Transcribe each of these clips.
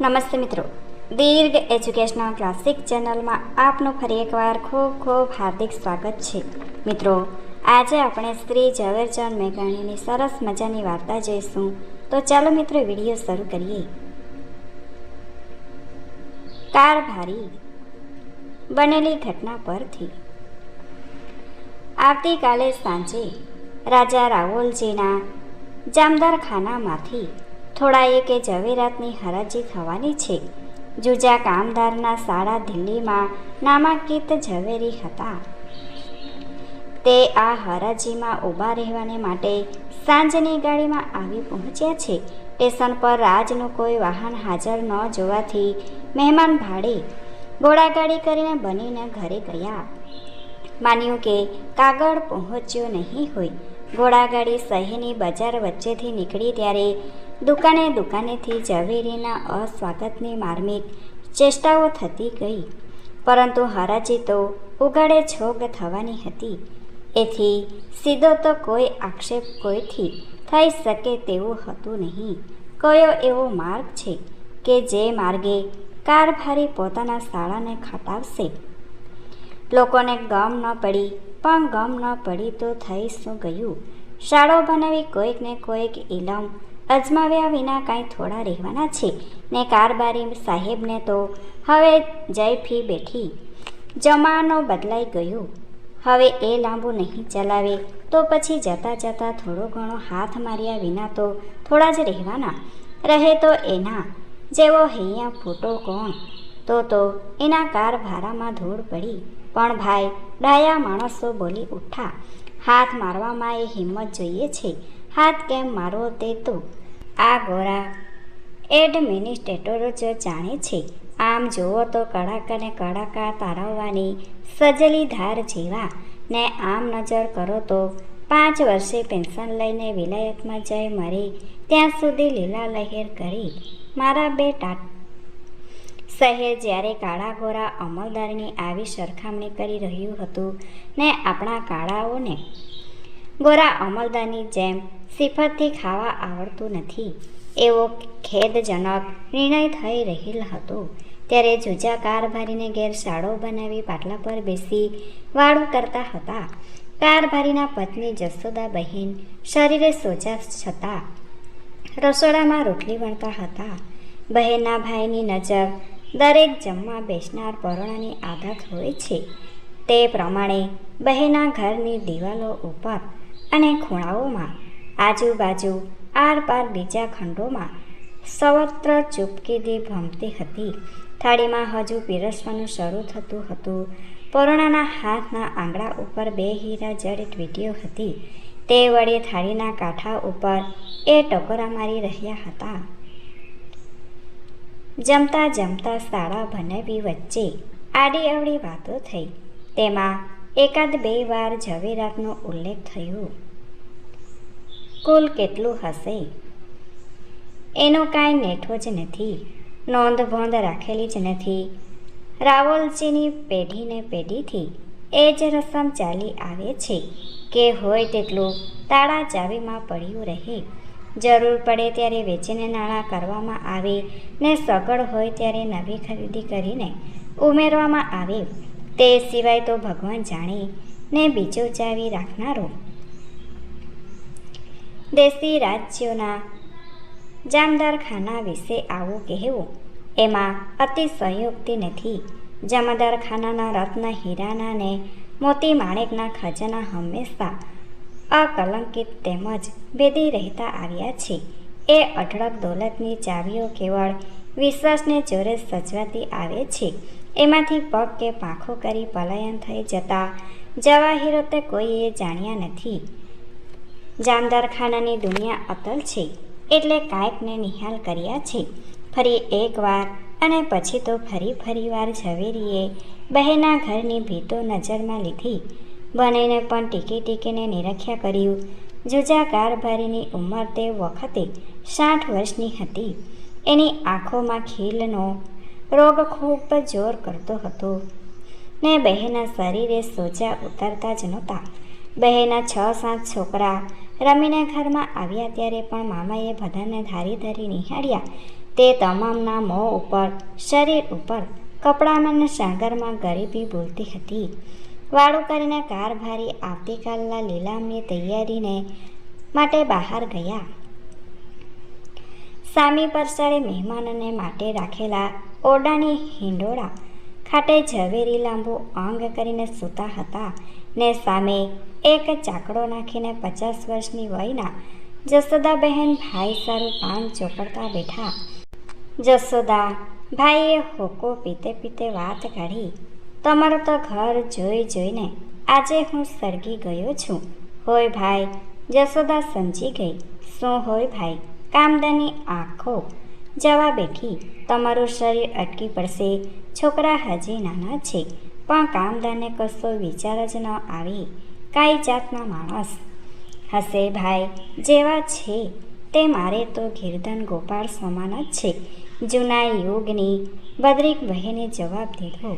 નમસ્તે મિત્રો. દીર્ઘ educational classic ચેનલમાં આપનું ફરી એકવાર ખૂબ ખૂબ હાર્દિક સ્વાગત છે. મિત્રો, આજે આપણે શ્રી ઝવેરચંદ મેઘાણીની સરસ મજાની વાર્તા જોઈશું. તો ચાલો મિત્રો, વીડિયો શરૂ કરીએ. કારભારી બનેલી ઘટના પરથી. આવતીકાલે સાંજે રાજા રાવલજીના જામદાર થોડા એકે ઝવેરાતની હરાજી થવાની છે. જુજા કામદારના શાળા દિલ્હીમાં નામાંકિત ઝવેરી હતા. તે આ હરાજીમાં ઊભા રહેવાને માટે સાંજની ગાડીમાં આવી પહોંચ્યા છે. સ્ટેશન પર રાજનું કોઈ વાહન હાજર ન જોવાથી મહેમાન ભાડે ગોળાગાડી કરીને બનીને ઘરે ગયા. માન્યું કે કાગળ પહોંચ્યો નહીં હોય. ઘોડાગાડી શહેરની બજાર વચ્ચેથી નીકળી ત્યારે દુકાને દુકાનેથી ઝવેરીના અસ્વાગતની માર્મિક ચેષ્ટાઓ થતી ગઈ. પરંતુ હરાજી તો ઉગાડે છોગ થવાની હતી. એથી સીધો તો કોઈ આક્ષેપ કોઈથી થઈ શકે તેવું હતું નહીં. કયો એવો માર્ગ છે કે જે માર્ગે કારભારી પોતાના શાળાને ખટાવશે? લોકોને ગમ ન પડી, પણ ગમ ન પડી તો થઈ શું ગયું? શાળો બનાવી કોઈકને કોઈક ઇલમ અજમાવ્યા વિના કાંઈ થોડા રહેવાના છે. ને કારબારી સાહેબને તો હવે જયફી બેઠી. જમાનો બદલાઈ ગયો. હવે એ લાંબુ નહીં ચલાવે, તો પછી જતાં જતાં થોડો ઘણો હાથ માર્યા વિના તો થોડા જ રહેવાના. રહે તો એના, જેવો હૈયા ફૂટો કોણ? તો તો એના કાર ભારામાં ધૂળ પડી. પણ ભાઈ, ડાયા માણસો બોલી ઉઠા હાથ મારવામાં એ હિંમત જોઈએ છે. હાથ કેમ મારવો તે તો આ ગોરા એડમિનિસ્ટ્રેટરો જ જાણે છે. આમ જુઓ તો કડાકાને કડાકા તારવવાની સજલી ધાર જેવા. ને આમ નજર કરો તો પાંચ વર્ષે પેન્શન લઈને વિલાયતમાં જઈ મરી, ત્યાં સુધી લીલા લહેર કરી મારા બે ટાટ શહેર જ્યારે કાળા ગોરા અમલદારની આવી સરખામણી કરી રહ્યું હતું, ને આપણા કાળાઓને ગોરા અમલદારની જેમ સિફતથી ખાવા આવડતું નથી. એવો ખેદજનક નિર્ણય થઈ રહેલ હતો. ત્યારે જુજા કારભારીને ઘેર શાળો બનાવી પાટલા પર બેસી વાળું કરતા હતા. કારભારીના પત્ની જસોદા બહેન શરીરે સોજા છતાં રસોડામાં રોટલી વણતા હતા. બહેનના ભાઈની નજર દરેક જમવા બેસનાર પરોણાની આદત હોય છે. તે પ્રમાણે બહેના ઘરની દિવાલો ઉપર અને ખૂણાઓમાં આજુબાજુ આરપાર બીજા ખંડોમાં સવત્ર ચૂપકીદી ભમતી હતી. થાળીમાં હજુ પીરસવાનું શરૂ થતું હતું. પરોણાના હાથના આંગળા ઉપર બે હીરા જડિત વીંટીઓ હતી. તે વડે થાળીના કાંઠા ઉપર એ ટકોરા મારી રહ્યા હતા. જમતા જમતા શાળા બનાવી વચ્ચે આડી અવળી વાતો થઈ. તેમાં એકાદ બે વાર ઝવેરાતનો ઉલ્લેખ થયો. કુલ કેટલું હશે? એનો કાંઈ નેઠો જ નથી, નોંધભોંધ રાખેલી જ નથી. રાવલજીની પેઢીને પેઢીથી એ જ રસમ ચાલી આવે છે કે હોય તેટલું તાળા ચાવીમાં પડ્યું રહે. જરૂર પડે ત્યારે વેચીને નાણાં કરવામાં આવે ને સગળ હોય ત્યારે નવી ખરીદી કરીને ઉમેરવામાં આવે. તે સિવાય તો ભગવાન જાણે ને બીજો ચાવી રાખનારો. દેશી રાજ્યોના જામદારખાના વિશે આવું કહેવું એમાં અતિ સંયુક્તિ નથી. જામદારખાનાના રત્ન હીરાના ને મોતી માણેકના ખજાના હંમેશા અકલંકિત તેમજ ભેદી રહેતા આવ્યા છે. એ અઢળક દોલતની ચાવીઓ કેવળ વિશ્વાસને જોરે સજવાતી આવે છે. એમાંથી પગ કે પાંખો કરી પલાયન થઈ જતા જવાહીરો તે કોઈએ જાણ્યા નથી. જામદારખાનાની દુનિયા અતલ છે, એટલે કાંઈકને નિહાલ કર્યા છે. ફરી એકવાર અને પછી તો ફરી ફરીવાર ઝવેરીએ બહેના ઘરની ભીતો નજરમાં લીધી. બનેને પણ ટીકી ટીકીને નિરખ્યા કર્યું. જુજા કારભારીની ઉંમર તે વખતે સાઠ વર્ષની હતી. એની આંખોમાં ખીલનો રોગ ખૂબ જોર કરતો હતો. ને બહેના શરીરે સોજા ઉતરતા જ નહોતા. બહેના છ સાત છોકરા રમીને ઘરમાં આવ્યા ત્યારે પણ મામાએ બધાને ધારી ધારી નિહાળ્યા. તે તમામના મોં ઉપર, શરીર ઉપર, કપડામાં સાગરમાં ગરીબી બોલતી હતી. વાળું કરીને કારભારી આવતીકાલના લીલામની તૈયારીને માટે બહાર ગયા. સામી પરસાળે મહેમાનને માટે રાખેલા ઓરડાની હિંડોળા ખાટે ઝવેરી લાંબુ અંગ કરીને સૂતા હતા ને સામે એક ચાકડો નાખીને પચાસ વર્ષની વયના જસોદાબહેન ભાઈ સારું પાન ચોપડતા બેઠા. જસોદા ભાઈએ હોકો પીતે પીતે વાત કાઢી, તમારું તો ઘર જોઈ જોઈને આજે હું સળગી ગયો છું. હોય ભાઈ. જસોદા સમજી ગઈ. શું હોય ભાઈ? કામદાની આંખો જવા બેઠી તમારું શરીર અટકી પડશે. છોકરા હજી નાના છે, પણ કામદાને કશો વિચાર જ ન આવે. કાંઈ જાતના માણસ હશે ભાઈ, જેવા છે. તે મારે તો ગિરધન ગોપાળ સમાન જ છે. જૂના યુગની બદરીક બહેને જવાબ દીધો,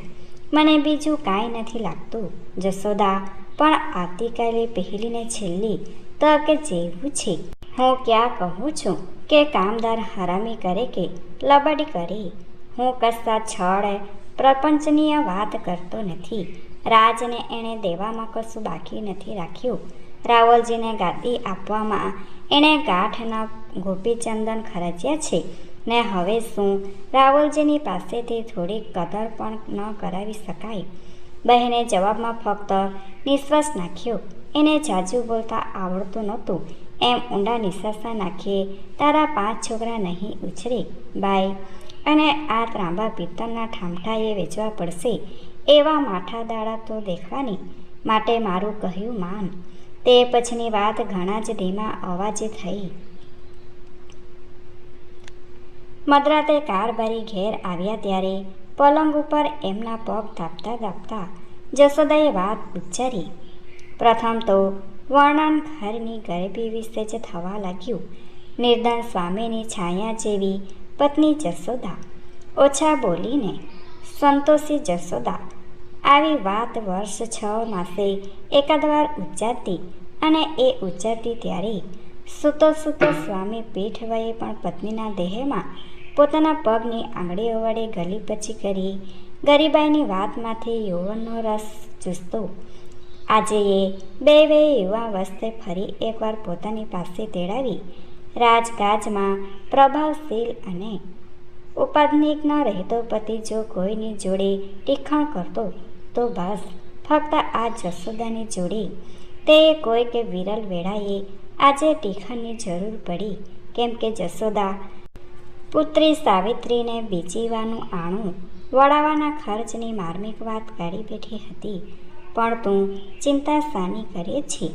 મને બીજું કાંઈ નથી લાગતું જસોદા પણ આવતીકાલે પહેલીને છેલ્લી તક જેવું છે. હું ક્યાં કહું છું કે કામદાર હરામી કરે કે લબડી કરે? હું કશા છળ પ્રપંચનીય વાત કરતો નથી. રાજને એણે દેવામાં કશું બાકી નથી રાખ્યું. રાવલજીને ગાદી આપવામાં એણે ગાંઠના ગોપીચંદન ખરચ્યા છે. ને હવે શું? રાવલજીની પાસેથી થોડી કદર પણ ન કરાવી શકાય. બહેને જવાબમાં ફક્ત નિશ્વાસ નાખ્યો. એને જાજુ બોલતા આવડતું નહોતું. એમ ઊંડા નિશ્વાસા નાખીએ તારા પાંચ છોકરા નહીં ઉછરે બાય અને આ ત્રાંબા પિત્તળના ઠામઠાએ વેચવા પડશે, એવા માઠા દાડા તો દેખવાની માટે મારું કહ્યું માન. તે પછીની વાત ઘણા જ ધીમા અવાજે થઈ. મધરાતે કાર ભરી ઘેર આવ્યા ત્યારે પલંગ ઉપર એમના પગ દાપતા દાબતા જસોદાએ વાત ઉચ્ચારી. પ્રથમ તો વર્ણન ઘરની ગરીબી વિશે જ થવા લાગ્યું. નિર્ધન સ્વામીની છાયા જેવી પત્ની જસોદા ઓછા બોલીને, સંતોષી જસોદા આવી વાત વર્ષ છ માસે એકાદ વાર ઉચ્ચારતી અને એ ઉચ્ચારતી ત્યારે સૂતો સૂતો સ્વામી પીઠ વયે પણ પત્નીના દેહમાં પોતાના પગની આંગળીઓ વડે ગલી પછી કરી ગરીબાઈની વાતમાંથી યૌવનનો રસ ચૂસતો આજે એ યુવા વસ્તે ફરી એકવાર પોતાની પાસે તેડાવી રાજકાજમાં પ્રભાવશીલ અને ઉપાધનિક ન રહેતો પતિ જો કોઈની જોડે ટીખણ કરતો તો બસ ફક્ત આ જસોદાની જોડે. તે કોઈ કે વિરલ વેળાએ આજે ટીખણની જરૂર પડી. કેમ કે જસોદા પુત્રી સાવિત્રીને બીજીવાનું આણું વળાવવાના ખર્ચની માર્મિક વાત કાઢી બેઠી હતી. પણ તું ચિંતા સાની કરે છે.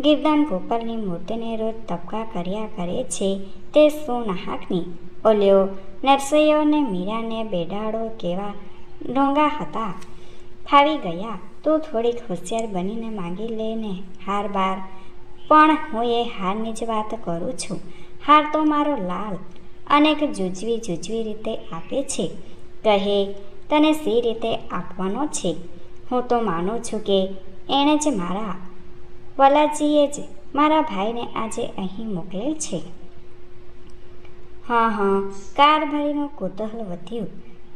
ગિરદાન ગોપાલની મૂર્તિને રોજ તબકા કર્યા કરે છે. તે શું નાહકની ઓલ્યો નરસૈયોને મીરાને બેડાડો કેવા ડોંગા હતા. ફાવી ગયા. તું થોડીક હોશિયાર બનીને માંગી લઈને હાર બાર. પણ હું એ હારની જ વાત કરું છું. હાર તો મારો લાલ અનેક જુજવી જુજવી રીતે આપે છે. કહે, તને સી રીતે આપવાનો છે? હું તો માનું છું કે એણે જ મારા વલાજીએ જ મારા ભાઈને આજે અહીં મોકલેલ છે. હા હા, કાર ભરીનું કુતૂહલ વધ્યું.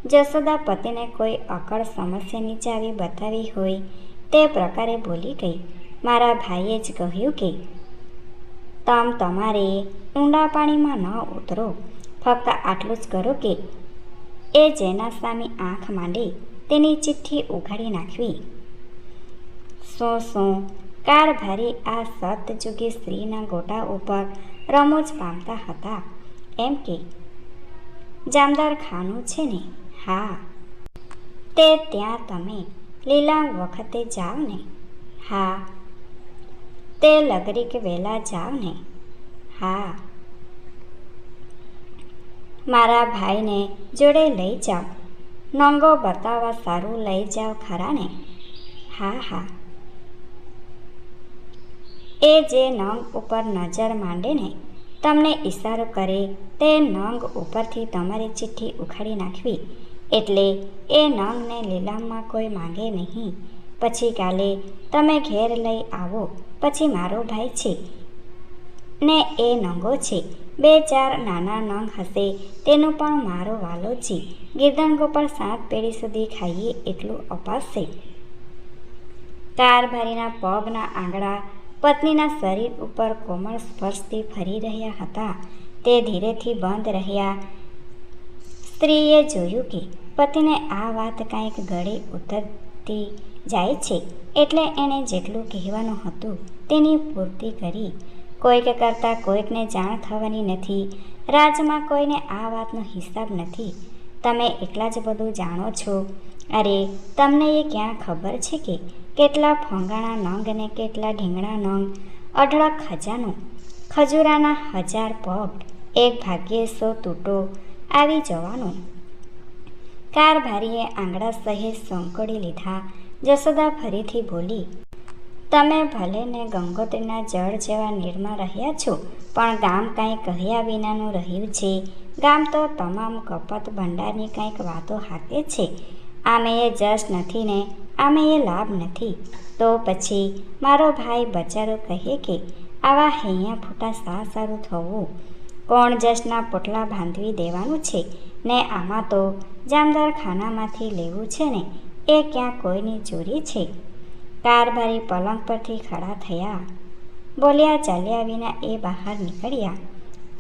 જસોદા પતિને કોઈ અકળ સમસ્યાની ચાવી બતાવી હોય તે પ્રકારે બોલી ગઈ. મારા ભાઈએ જ કહ્યું કે, તમ તમારે ઊંડા પાણીમાં ન ઉતરો. ફક્ત આટલું જ કરો કે એ જેના સામે આંખ માંડે તેની ચિઠ્ઠી ઉઘાડી નાખવી. શું શું? કારભારી આ સતયુગી સ્ત્રીના ગોટા ઉપર રમૂજ પામતા હતા. એમ કે, જામદાર ખાનું છે ને? હા. તે ત્યાં તમે લીલા વખતે જાઓ ને? હા. તે લગરી કે વહેલા જાઓ ને? હા. મારા ભાઈને જોડે લઈ જાઓ. નંગો બતાવવા સારું લઈ જાઓ ખરા ને હા હા. એ જે નંગ ઉપર નજર માંડે ને તમને ઈશારો કરે તે નંગ ઉપરથી તમારી ચિઠ્ઠી ઉખાડી નાખવી. એટલે એ નંગને લીલામમાં કોઈ માંગે નહીં. પછી કાલે તમે ઘેર લઈ આવો. પછી મારો ભાઈ છે ને એ નંગો છે. બે ચાર નાના નંગ હશે. તેનો પણ મારો વાલો છે. ગિરધન ગોપાલ સાત પેઢી સુધી ખાઈએ એટલું અપાશે. કારભારીના પગના આંગળા પત્નીના શરીર ઉપર કોમળ સ્પર્શથી ફરી રહ્યા હતા. તે ધીરેથી બંધ રહ્યા. સ્ત્રીએ જોયું કે પતિને આ વાત કાંઈક ગળે ઉતરતી જાય છે. એટલે એણે જેટલું કહેવાનું હતું તેની પૂર્તિ કરી. કોઈક કરતાં કોઈકને જાણ થવાની નથી. રાજમાં કોઈને આ વાતનો હિસાબ નથી. તમે એટલા જ બધું જાણો છો. અરે, તમને એ ક્યાં ખબર છે કે કેટલા ફોંગાણા નંગ અને કેટલા ઢીંગણા નંગ? અઢળક ખજાનો. ખજૂરાના હજાર પગ. એક ભાગ્યે સો તૂટો. આવી જવાનો. કારભારીએ આંગળા સહેજ સંકોડી લીધા. જશોદા ફરીથી બોલી તમે ભલે ને ગંગોત્રીના જળ જેવા નીરમાં રહ્યા છો, પણ ગામ કાંઈ કહ્યા વિનાનું રહ્યું છે. ગામ તો તમામ કપત ભંડારની કંઈક વાતો હાકે છે. આમે એ જશ નથી ને, આમે એ લાભ નથી. તો પછી મારો ભાઈ બચારો કહે કે, આવા હૈયા ફૂટા સા સારું થવું. કોણ જશના પોટલા બાંધવી દેવાનું છે? ને આમાં તો જામદાર ખાનામાંથી લેવું છે ને? એ ક્યાં કોઈની ચોરી છે? કારભારી પલંગ પરથી ખડા થયા. બોલ્યા ચાલ્યા વિના એ બહાર નીકળ્યા.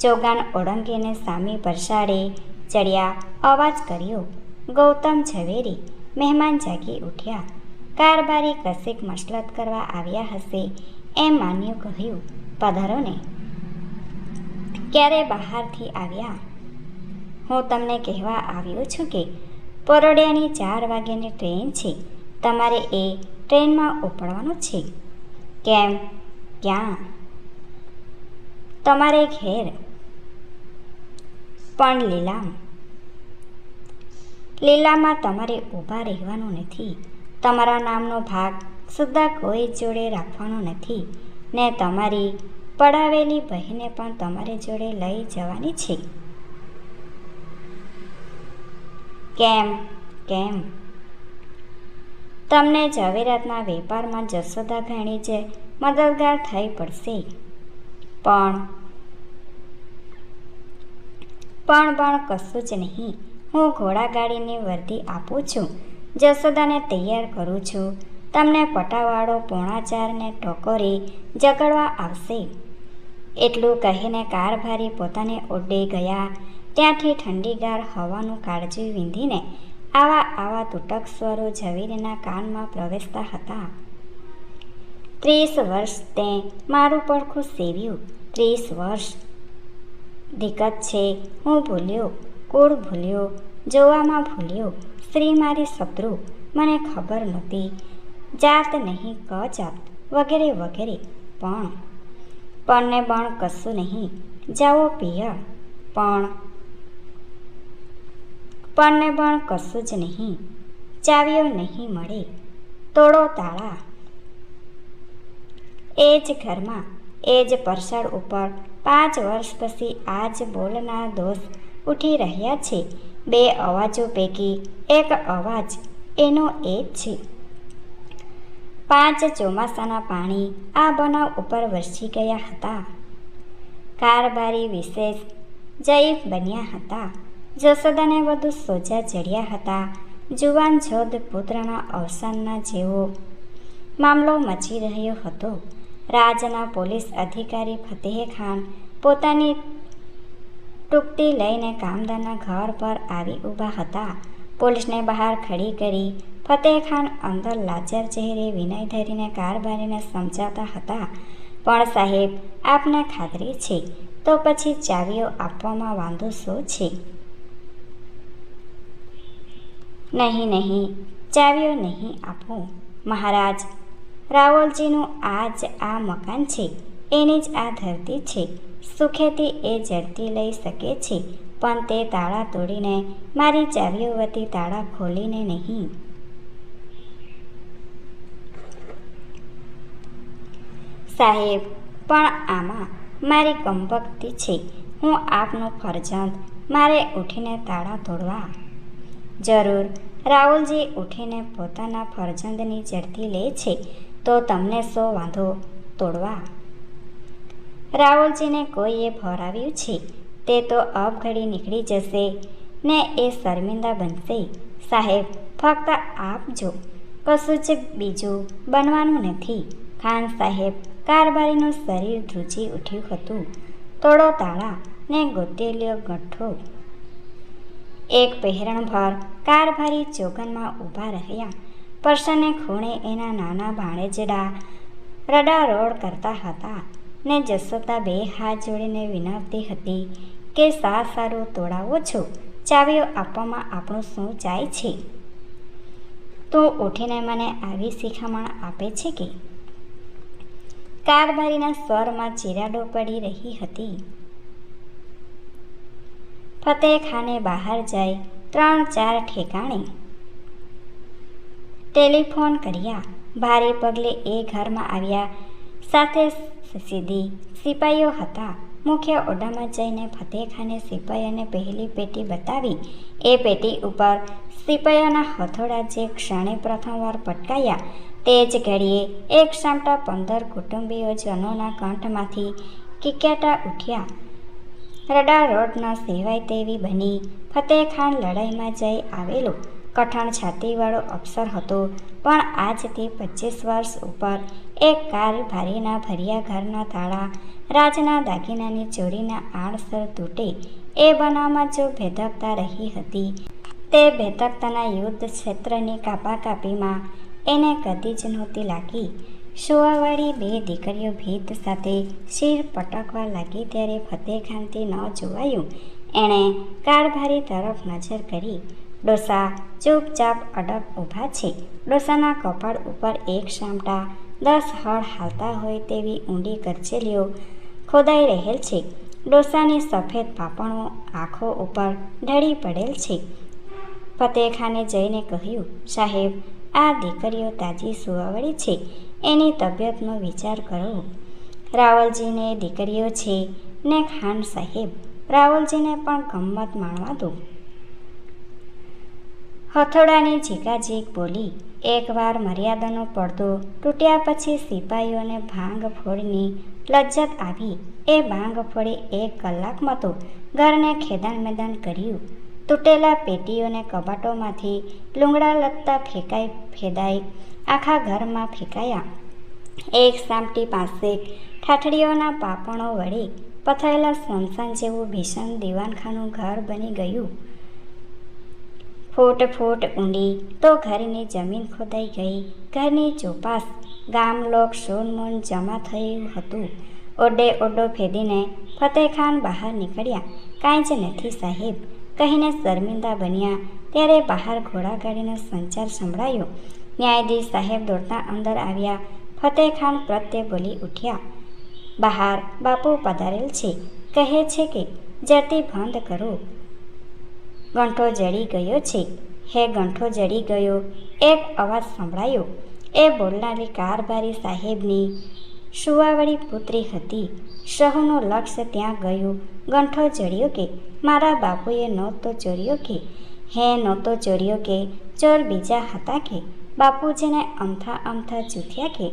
ચોગાન ઓળંગીને સામે પરસાડે ચડ્યા, અવાજ કર્યો, ગૌતમ ઝવેરી. મહેમાન જાગી ઉઠ્યા. કારભારી કશેક મસલત કરવા આવ્યા હશે એમ માન્યું કહ્યું પધારો ને ક્યારે બહારથી આવ્યા? હું તમને કહેવા આવ્યો છું કે પરોડિયાની ચાર વાગ્યાની ટ્રેન છે. તમારે એ ટ્રેનમાં ઉપડવાનું છે. કેમ? ક્યાં? તમારે ઘેર. પણ લીલામ. લીલામાં તમારે ઊભા રહેવાનું નથી. તમારા નામનો ભાગ સુદ્ધા કોઈ જોડે રાખવાનો નથી. ને તમારી પડાવેલી બહેને પણ તમારી જોડે લઈ જવાની છે. કેમ? કેમ? તમને ઝવેરાતના વેપારમાં જશોદા ઘણી જ મદદગાર થઈ પડશે. પણ પણ પણ કશું જ નહીં. હું ઘોડાગાડીની વર્દી આપું છું. જશોદાને તૈયાર કરું છું. તમને પટાવાળો પોણાચારને ચારને ટકોરે જગડવા આવશે. એટલું કહીને કારભારી પોતાને ઓડી ગયા. ત્યાંથી ઠંડીગાર હવાનું કાળજી વીંધીને આવા આવા તૂટક સ્વરો ઝવેરીના કાનમાં પ્રવેશતા હતા. ત્રીસ વર્ષ તે મારું પડખું સેવ્યું. ત્રીસ વર્ષ. દિકત છે, હું ભૂલ્યો, કુળ ભૂલ્યો, જોવામાં ભૂલ્યો, સ્ત્રી મારી શત્રુ, મને ખબર નહોતી. જાત નહીં ક જાત વગેરે વગેરે, પણ. પણ બણ કશું નહીં. જાઓ પિયર. પણ પણ ને પણ કશું જ નહીં. ચાવીઓ નહીં મળે. તોડો તાળા. એ જ ઘરમાં, એ જ પરસળ ઉપર પાંચ વર્ષ પછી આ જ બોલના દોષ ઉઠી રહ્યા છે. બે અવાજો પૈકી એક અવાજ એનો એ જ છે. પાંચ ચોમાસાના પાણી આ બનાવ ઉપર વરસી ગયા હતા. કારબારી વિશેષ જૈફ બન્યા હતા. જશોદાને વધુ સોજા ચડ્યા હતા. જુવાન જોધ પુત્રના અવસાનના જેવો મામલો મચી રહ્યો હતો. રાજના પોલીસ અધિકારી ફતેહ ખાન પોતાની ટૂંકતી લઈને કામદારના ઘર પર આવી ઊભા હતા. પોલીસને બહાર ખડી કરી ફતેહ ખાન અંદર લાચાર ચહેરે વિનય ધરીને કારભારીને સમજાતા હતા. પણ સાહેબ, આપને ખાતરી છે. તો પછી ચાવીઓ આપવામાં વાંધો શું છે? નહીં નહીં ચાવીઓ નહીં આપું. મહારાજ, રાવલજીનું આ જ આ મકાન છે, એની જ આ ધરતી છે, સુખેથી એ ઝડપી લઈ શકે છે, પણ તે તાળા તોડીને મારી ચાવીઓ વતી તાળા ખોલીને નહીં. સાહેબ, પણ આમાં મારી કંપકતી છે, હું આપનું ફરજંદ મારે ઉઠીને તાળા તોડવા. જરૂર. રાહુલજી ઉઠીને પોતાના ફરજંદની ઝડપી લે છે, તો તમને શો વાંધો? તોડવા. રાહુલજીને કોઈએ ભરાવ્યું છે, તે તો અપઘડી નીકળી જશે. ને એ શર્મિંદા બનશે. સાહેબ, ફક્ત આપજો કશું જ બીજું બનવાનું નથી. ખાન સાહેબ કારબારીનું શરીર ધ્રુજી ઉઠ્યું હતું. તોડો તાળા ને ગોતેલ્યો ગઠ્ઠો એક પહેરણભર કારભારી ચોગનમાં ઊભા રહ્યા. પરસને ખૂણે એના નાના ભાણેજડા રડારોડ કરતા હતા ને જસોતા બે હાથ જોડીને વિનવતી હતી કે સા સારું તોડાવો છો? ચાવીઓ આપવામાં આપણું શું જાય છે? તું ઉઠીને મને આવી શિખામણ આપે છે કે? કારભારીના સ્વરમાં ચિરાડો પડી રહી હતી. ફતેખાને બહાર જાય ત્રણ ચાર ઠેકાણે ટેલિફોન કર્યા. ભારે પગલે એ ઘરમાં આવ્યા. સાથે સીધી સિપાઈઓ હતા. મુખ્ય ઓરડામાં જઈને ફતેખાને સિપાઈઓને પહેલી પેટી બતાવી. એ પેટી ઉપર સિપાઈઓના હથોડા જે ક્ષણે પ્રથમવાર પટકાયા, તે જ ઘડીએ એક સામટા પંદર કુટુંબીઓ જનોના કંઠમાંથી કિક્યાટા ઉઠ્યા. રડા રોડના સેવાય તેવી બની. ફતેખાન લડાઈમાં જઈ આવેલો. કઠણ છાતીવાળો અફસર હતો, પણ આજથી પચીસ વર્ષ ઉપર એક કાર ભારીના ભર્યા ઘરના તાળા, રાજના દાગીનાની ચોરીના આડસર તૂટે, એ બનાવમાં જો ભેદકતા રહી હતી, તે ભેદકતાના યુદ્ધ ક્ષેત્રની કાપાકાપીમાં એને કદી જ નહોતી લાગી. શોવાવાળી બે દીકરીઓ ભીત સાથે શિર પટકવા લાગી ત્યારે ફતેખાનથી ન જોવાયું. એણે કારભારી તરફ નજર કરી. ડોસા ચૂપચાપ અડગ ઊભા છે. ડોસાના કપાળ ઉપર એક શામટા દસ હળ હાલતા હોય તેવી ઊંડી કરચેલીઓ ખોદાઈ રહેલ છે. ડોસાની સફેદ પાપણો આંખો ઉપર ઢળી પડેલ છે. ફતેખાને જઈને કહ્યું, સાહેબ, આ દીકરીઓ તાજી સુવાવળી છે. એની તબિયતનો વિચાર કરો. રાવલજીને દીકરીઓ છે ને ખાન સાહેબ, રાવલજીને પણ ગમત માણવા દો. હથોડાની ઝીકાઝીક બોલી એકવાર મર્યાદાનો પડદો તૂટ્યા પછી સિપાહીઓને ભાંગ ફોડની લજ્જત આવી. એ ભાંગ ફોડી એક કલાકમાં તો ઘરને ખેદાન મેદાન કર્યું. તૂટેલા પેટીઓને કબાટોમાંથી લુંગડા લત્તા ફેંકાઈ ફેદાઈ આખા ઘરમાં ફેંકાયા. એક સામટી પાસે ઠાઠડીઓના પાપણો વડે પથાયેલા સ્મશાન જેવું ભીષણ દીવાનખાનું ઘર બની ગયું. ફૂટ ફૂટ ઊંડી તો ઘરની જમીન ખોદાઈ ગઈ. ઘરની ચોપાસ, ગામ લોક, સોનમૂન જમા થયું હતું. ઓડે ઓડો ફેદીને ફતેખાન બહાર નીકળ્યા. કાંઈ જ નથી સાહેબ. કહીને શર્મિંદા બન્યા. ત્યારે બહાર ઘોડાગાડીનો સંચાર સંભળાયો. ન્યાયાધીશ સાહેબ દોડતા અંદર આવ્યા. ફતેખાન પ્રત્યે બોલી ઉઠ્યા. બહાર બાપુ પધારેલ છે. કહે છે કે જતી બંધ કરો. ગંઠો જડી ગયો છે. હે ગંઠો જડી ગયો. એક અવાજ સંભળાયો. એ બોલનારી કારભારી સાહેબની સુવાવાળી પુત્રી હતી. સહુનું લક્ષ્ય ત્યાં ગયું. ગંઠો જડ્યો કે, મારા બાપુએ નહોતો ચોર્યો કે. હે નહોતો ચોર્યો કે, ચોર બીજા હતા કે? બાપુજીને અમથા અમથા ચૂથ્યા કે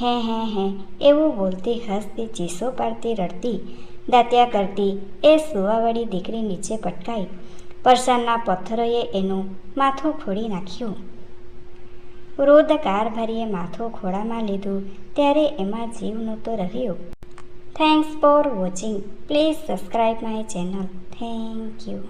હે હે હે એવું બોલતી હસતી, ચીસો પાડતી, રડતી, દાંત્યા કરતી, એ સુવાવાળી દીકરી નીચે પટકાઈ પરસાના પથ્થરોએ એનું માથું ખોડી નાખ્યું. વૃદ્ધ કારભારીએ માથું ખોળામાં લીધું, ત્યારે એમાં જીવ નહોતો રહ્યો. Thanks for watching please subscribe my channel thank you